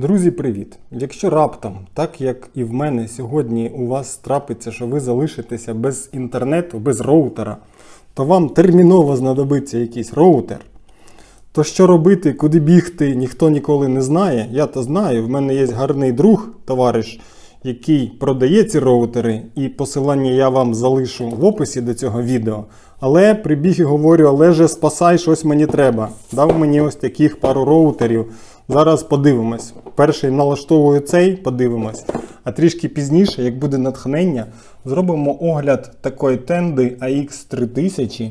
Друзі, привіт! Якщо раптом, так як і в мене сьогодні у вас трапиться, що ви залишитеся без інтернету, без роутера, то вам терміново знадобиться якийсь роутер. То що робити, куди бігти, ніхто ніколи не знає. Я то знаю. В мене є гарний друг, товариш, який продає ці роутери, і посилання я вам залишу в описі до цього відео. Але прибіг і говорю, але же спасай, щось мені треба. Дав мені ось таких пару роутерів. Зараз подивимось. Перший налаштовую цей, подивимось. А трішки пізніше, як буде натхнення, зробимо огляд такої тенди AX3000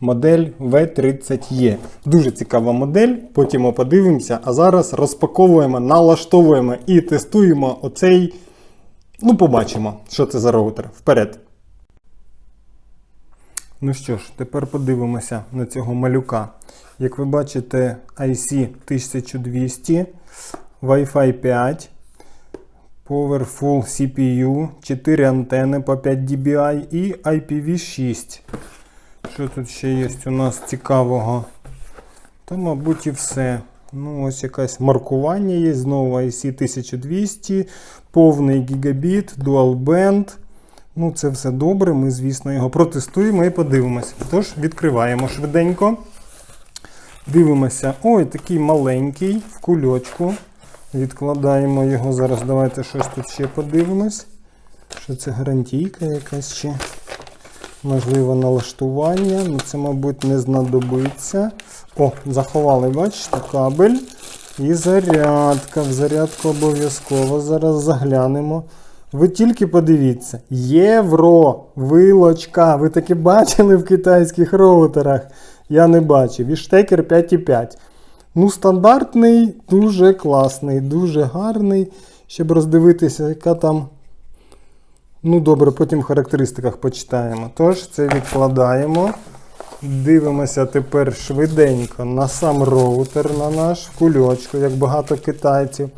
модель V30E. Дуже цікава модель, потім подивимося. А зараз розпаковуємо, налаштовуємо і тестуємо оцей. Ну, побачимо, що це за роутер. Вперед. Ну що ж, тепер подивимося на цього малюка. Як ви бачите, IC 1200, Wi-Fi 5, Powerful CPU, 4 антени по 5 dBi і IPv6. Що тут ще є у нас цікавого? Та, мабуть, і все. Ну, ось якесь маркування є. Знову IC 1200, повний гігабіт, Dual. Ну, це все добре. Ми, звісно, його протестуємо і подивимося. Тож, відкриваємо швиденько. Дивимося. Ой, такий маленький в кульочку. Відкладаємо його. Зараз давайте щось тут ще подивимось. Що це гарантійка якась ще. Можливо, налаштування. Ну, це, мабуть, не знадобиться. О, заховали, бачите, кабель. І зарядка. В зарядку обов'язково. Зараз заглянемо. Ви тільки подивіться. Євро, вилочка. Ви таки бачили в китайських роутерах? Я не бачив. І штекер 5,5. Ну, стандартний, дуже класний, дуже гарний. Щоб роздивитися, яка там. Ну, добре, потім в характеристиках почитаємо. Тож, це відкладаємо. Дивимося тепер швиденько на сам роутер, на наш кульочку, як багато китайців.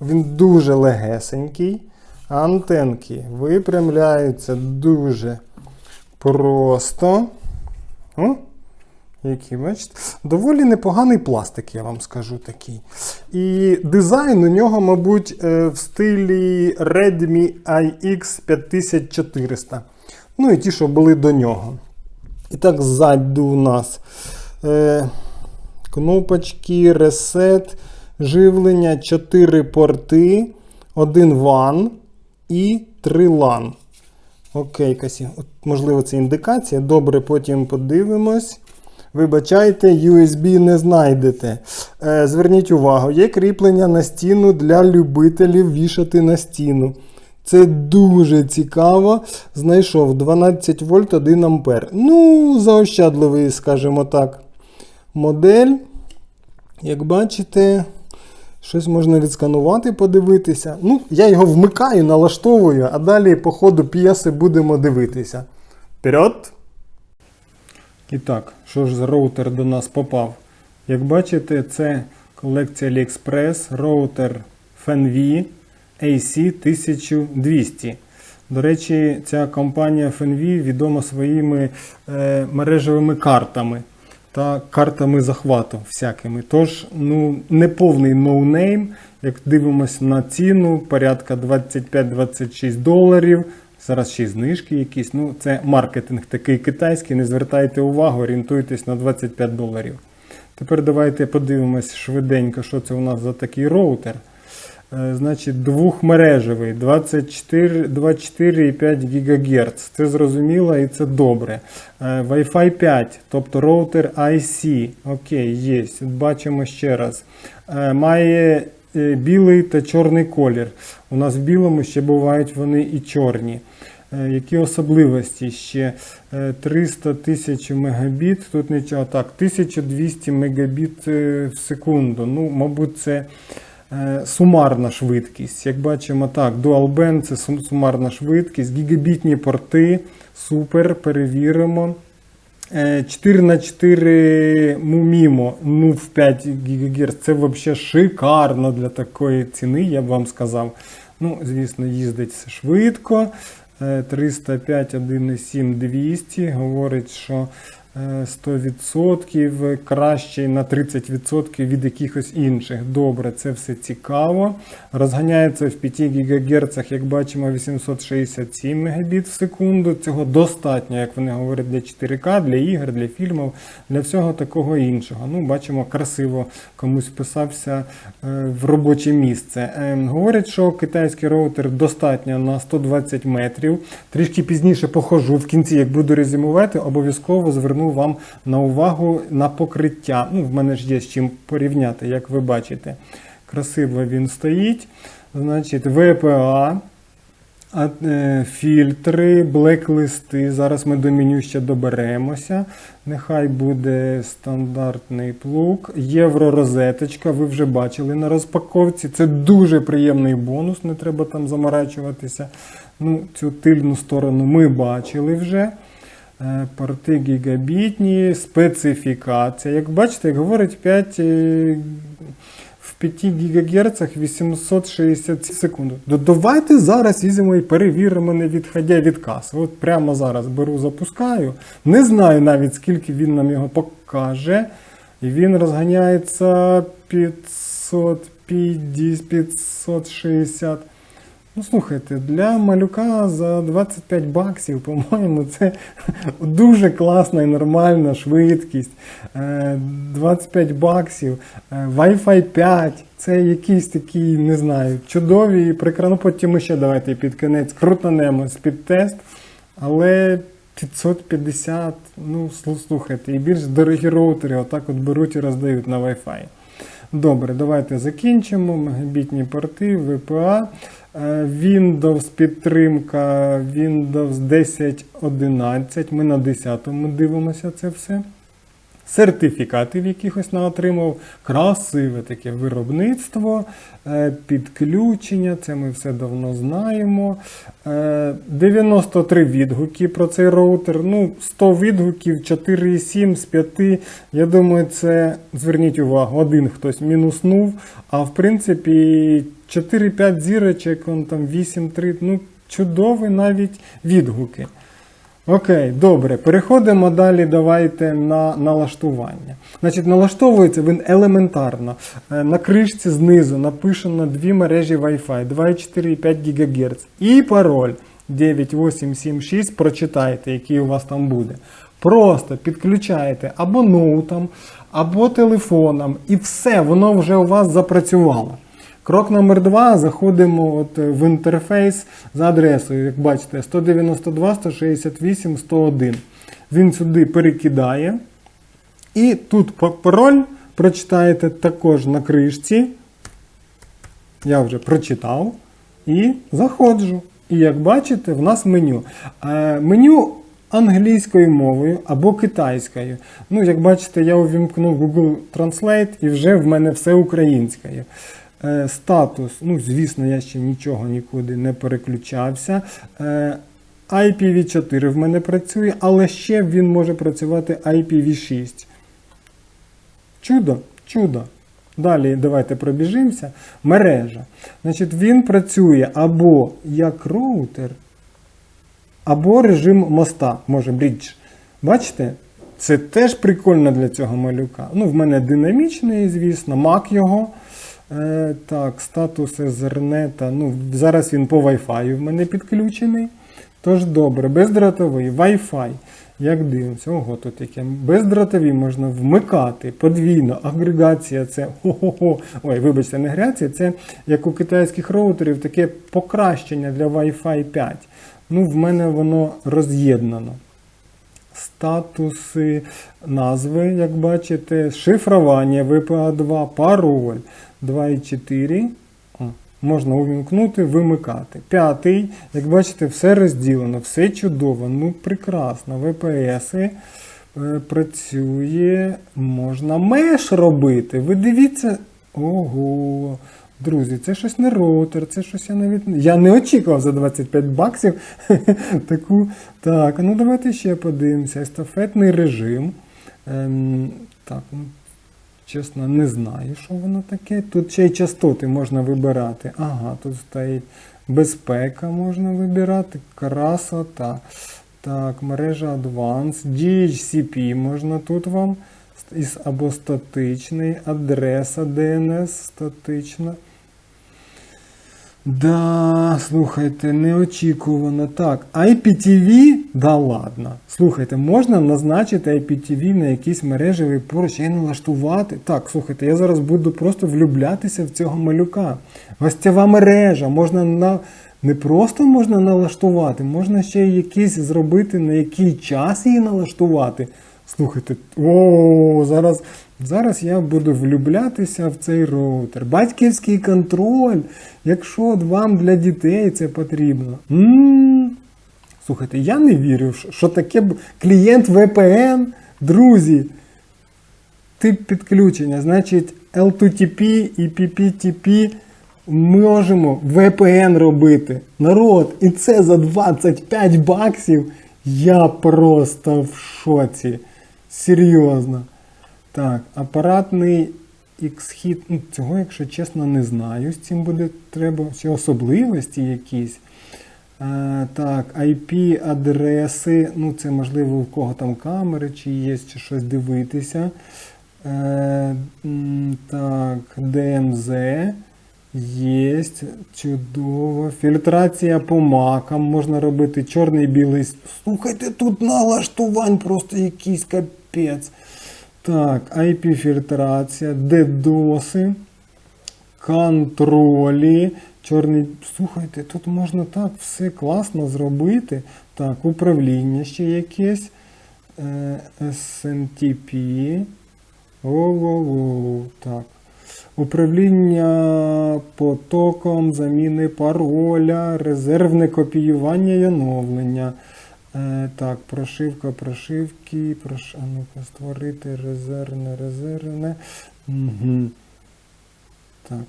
Він дуже легесенький. Антенки випрямляються дуже просто. О, який, бачите? Доволі непоганий пластик, я вам скажу такий. І дизайн у нього, мабуть, е, в стилі Redmi IX 5400. Ну і ті, що були до нього. І так, ззаду у нас е, кнопочки, ресет, живлення, 4 порти, 1 WAN і 3 LAN. Окей, Касі, можливо, це індикація. Добре, потім подивимось. Вибачайте, USB не знайдете. Е, зверніть увагу, є кріплення на стіну для любителів вішати на стіну. Це дуже цікаво. Знайшов 12 вольт 1 ампер. Ну, заощадливий, скажімо так, модель. Як бачите, щось можна відсканувати, подивитися. Ну, я його вмикаю, налаштовую, а далі по ходу п'єси будемо дивитися. Вперед! І так, що ж за роутер до нас попав? Як бачите, це колекція AliExpress, роутер FenV AC1200. До речі, ця компанія FenV відома своїми е, мережевими картами та картами захвату всякими. Тож, ну, не повний ноунейм. Як дивимося на ціну, порядка 25-26 доларів. Зараз ще й знижки якісь. Ну, це маркетинг такий китайський. Не звертайте увагу, орієнтуйтесь на 25 доларів. Тепер давайте подивимось швиденько, що це у нас за такий роутер. Е, Значить, двохмережевий 24 24,5 ГГц. Це зрозуміло і це добре. Е, Wi-Fi 5, тобто роутер IC. Окей, є. Бачимо ще раз. Е, Має білий та чорний колір. У нас в білому ще бувають вони і чорні. Е, Які особливості ще Е, 300 тисяч мегабіт, тут нічого так, 1200 мегабіт е, в секунду. Ну, мабуть, це е, сумарна швидкість. Як бачимо, так, Dual Band це сумарна швидкість, гігабітні порти, супер, перевіримо. Е, 4 на 4 Мумімо, ну в 5 ГГц. Це взагалі шикарно для такої ціни, я б вам сказав. Ну, звісно, їздить швидко. Е, 305 1,7 200. Говорить, що е, 100%, кращий на 30% від якихось інших. Добре, це все цікаво. Розганяється в 5 ГГц, як бачимо, 867 Мбіт в секунду. Цього достатньо, як вони говорять, для 4К, для ігор, для фільмів, для всього такого іншого. Ну, бачимо, красиво комусь вписався е, в робоче місце. Е, говорять, що китайський роутер достатньо на 120 метрів. Трішки пізніше похожу в кінці, як буду резюмувати, обов'язково зверну вам на увагу на покриття. Ну, в мене ж є з чим порівняти, як ви бачите. Красиво він стоїть. Значить, VPA, а, е, фільтри, блеклисти. Зараз ми до меню ще доберемося. Нехай буде стандартний плуг. Євророзеточка, ви вже бачили на розпаковці. Це дуже приємний бонус, не треба там заморачуватися. Ну, цю тильну сторону ми бачили вже. Е, Порти гігабітні, специфікація. Як бачите, як говорить 5 е, в 5 ГГц 860 секунд. Давайте зараз візьмемо і перевіримо, не відходя від каси. От прямо зараз беру, запускаю. Не знаю навіть скільки він нам його покаже. Він розганяється 550, 560. Ну, слухайте, для малюка за 25 баксів, по-моєму, це дуже класна і нормальна швидкість. Е, 25 баксів, е, Wi-Fi 5. Це якісь такі, не знаю, чудові і прекрасно. Потім ми ще давайте під кінець крутанемо спідтест. Але 550, ну слухайте, і більш дорогі роутери отак от беруть і роздають на Wi-Fi. Добре, давайте закінчимо. Мегабітні порти, VPA. Е, Windows підтримка Windows 10.11. Ми на 10-му дивимося це все. Сертифікатів якихось наотримав, красиве таке виробництво, е, підключення, це ми все давно знаємо. Е, 93 відгуки про цей роутер. Ну, 100 відгуків, 4,7 з 5. Я думаю, це зверніть увагу, один хтось мінуснув, а в принципі 4-5 зірочок, он там 8-3. Ну, чудові навіть відгуки. Окей, добре, переходимо далі. Давайте на налаштування. Значить, налаштовується він елементарно. Е, На кришці знизу написано дві мережі Wi-Fi 2,4 і 5 ГГц. І пароль 9876. Прочитайте, який у вас там буде. Просто підключаєте або ноутом, або телефоном, і все, воно вже у вас запрацювало. Крок номер два. Заходимо от в інтерфейс за адресою, як бачите, 192, 168, 101. Він сюди перекидає. І тут пароль прочитаєте також на кришці. Я вже прочитав. І заходжу. І як бачите, в нас меню. Е, меню англійською мовою або китайською. Ну, як бачите, я увімкнув Google Translate і вже в мене все українською. Е, Статус, ну, звісно, я ще нічого нікуди не переключався. Е, IPv4 в мене працює, але ще він може працювати IPv6. Чудо, чудо. Далі давайте пробіжимося. Мережа. Значить, він працює або як роутер, або режим моста, може брідж. Бачите? Це теж прикольно для цього малюка. Ну, в мене динамічний, звісно, Mac його. Е, так, статус Ethernet. Ну, зараз він по Wi-Fi в мене підключений. Тож добре, бездротовий, Wi-Fi. Як дивимося, ого, тут яке. Бездротові можна вмикати подвійно. Агрегація це хо-хо-хо. Ой, вибачте, не агрегація, це як у китайських роутерів таке покращення для Wi-Fi 5. Ну, в мене воно роз'єднано. Статуси, назви, як бачите, шифрування VPA2, пароль 2.4. О, Можна увімкнути, вимикати. П'ятий, як бачите, все розділено, все чудово, ну прекрасно. VPS е, працює, можна меш робити. Ви дивіться. Ого. Друзі, це щось не роутер, це щось я навіть. Я не очікував за 25 баксів таку. Так, ну давайте ще подивимося. Естафетний режим. Ем, так, ну, чесно, не знаю, що воно таке. Тут ще й частоти можна вибирати. Ага, тут стоїть безпека можна вибирати, красота. Так, мережа Advanced, DHCP можна тут вам. Або статичний, адреса DNS статична. Да, слухайте, неочікувано. Так, IPTV, да ладно. Слухайте, можна назначити IPTV на якийсь мережевий поруч і налаштувати. Так, слухайте, я зараз буду просто влюблятися в цього малюка. Гостєва мережа, можна на. Не просто можна налаштувати, можна ще й якийсь зробити, на який час її налаштувати. Слухайте, о, зараз, зараз я буду влюблятися в цей роутер. Батьківський контроль, якщо от вам для дітей це потрібно. м Слухайте, я не вірю, що таке клієнт VPN, друзі. Тип підключення, значить L2TP і PPTP можемо VPN робити. Народ, і це за 25 баксів. Я просто в шоці. Серйозно. Так, апаратний X-Hit, ну, цього, якщо чесно, не знаю. З цим буде треба ще особливості якісь. Е, так, IP-адреси, ну це можливо у кого там камери, чи є, чи щось дивитися. Е, так, DMZ. Є, чудово. Фільтрація по макам можна робити чорний білий. Слухайте, тут налаштувань просто якийсь капець. Так, IP-фільтрація, DDoS, контролі. Чорний. Слухайте, тут можна так все класно зробити. Так, управління ще якесь. Е, SMTP. Воу-воу-воу. Так. Управління потоком, заміни пароля, резервне копіювання і оновлення. Е, так, прошивка прошивки. Прош... А ну-ка, створити резервне, резервне. Угу. Так.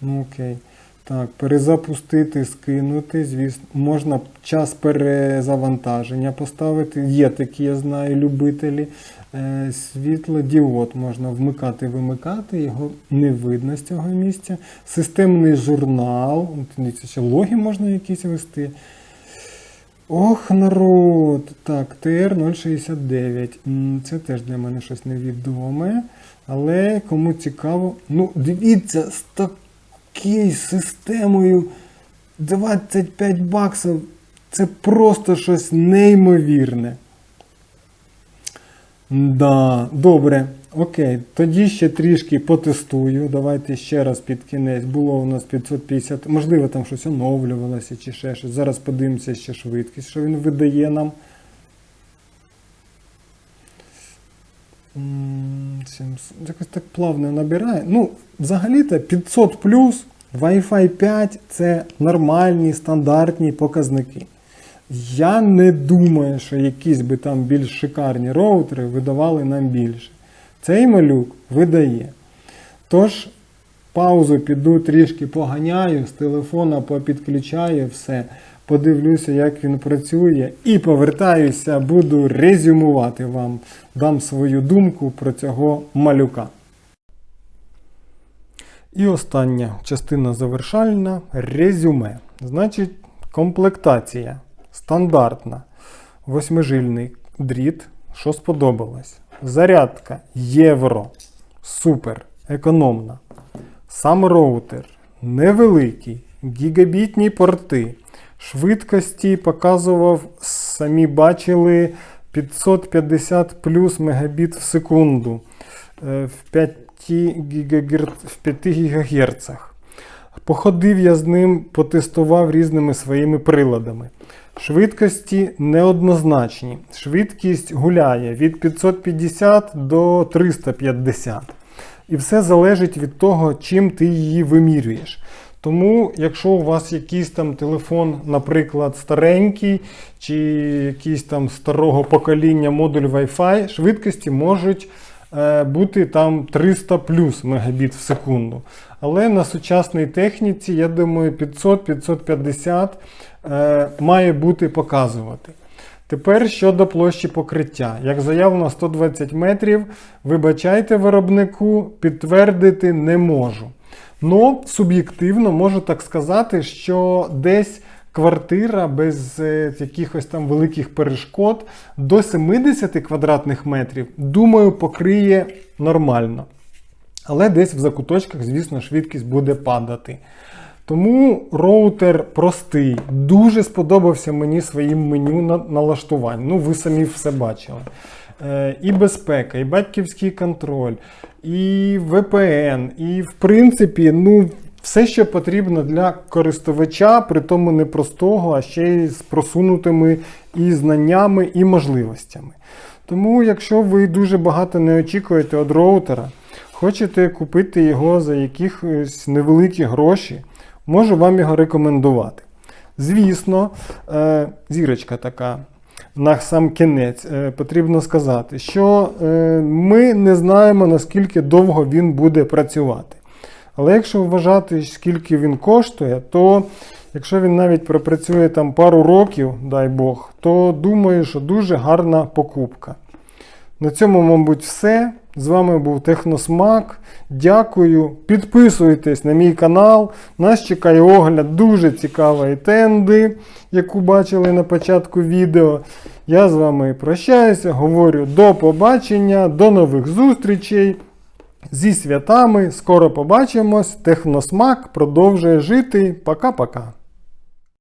Ну окей. Так, перезапустити, скинути, звісно, можна час перезавантаження поставити. Є такі, я знаю, любителі. Е, світлодіод можна вмикати, вимикати, його не видно з цього місця. Системний журнал. Логи можна якісь вести. Ох, народ! Так, ТР-069. Це теж для мене щось невідоме. Але кому цікаво. Ну, дивіться, з такою системою 25 баксів. Це просто щось неймовірне. Да, добре. Окей, тоді ще трішки потестую. Давайте ще раз під кінець. Було у нас 550, можливо, там щось оновлювалося чи ще щось. Зараз подивимося ще швидкість, що він видає нам. 700, Якось так плавно набирає. Ну, взагалі-то 500 плюс, Wi-Fi 5 це нормальні стандартні показники. Я не думаю, що якісь би там більш шикарні роутери видавали нам більше. Цей малюк видає. Тож, паузу піду трішки поганяю, з телефона попідключаю все, подивлюся, як він працює, і повертаюся, буду резюмувати вам, дам свою думку про цього малюка. І остання частина завершальна резюме. Значить, комплектація стандартна. Восьмижильний дріт, що сподобалось. Зарядка євро. Супер, економна. Сам роутер невеликий, гігабітні порти. Швидкості показував, самі бачили 550 плюс мегабіт в секунду е, в 5 ГГц. В 5 ГГц. Походив я з ним, потестував різними своїми приладами. Швидкості неоднозначні. Швидкість гуляє від 550 до 350. І все залежить від того, чим ти її вимірюєш. Тому, якщо у вас якийсь там телефон, наприклад, старенький, чи якийсь там старого покоління модуль Wi-Fi, швидкості можуть бути там 300 плюс мегабіт в секунду. Але на сучасній техніці, я думаю, 500-550 е, має бути показувати. Тепер щодо площі покриття. Як заявлено 120 метрів, вибачайте виробнику, підтвердити не можу. Но суб'єктивно можу так сказати, що десь квартира без е, якихось там великих перешкод до 70 квадратних метрів, думаю, покриє нормально. Але десь в закуточках, звісно, швидкість буде падати. Тому роутер простий, дуже сподобався мені своїм меню на налаштувань. Ну, ви самі все бачили. Е, і безпека, і батьківський контроль, і VPN, і в принципі, ну, все, що потрібно для користувача, при тому не простого, а ще й з просунутими і знаннями, і можливостями. Тому, якщо ви дуже багато не очікуєте від роутера, хочете купити його за якихось невеликі гроші, можу вам його рекомендувати. Звісно, е, зірочка така. На сам кінець е, потрібно сказати, що е, ми не знаємо, наскільки довго він буде працювати. Але якщо вважати, скільки він коштує, то якщо він навіть пропрацює там пару років, дай Бог, то думаю, що дуже гарна покупка. На цьому, мабуть, все. З вами був Техносмак. Дякую. Підписуйтесь на мій канал. Нас чекає огляд дуже цікавої тенди, яку бачили на початку відео. Я з вами прощаюся, говорю до побачення, до нових зустрічей. Зі святами. Скоро побачимось. Техносмак продовжує жити. Пока-пока.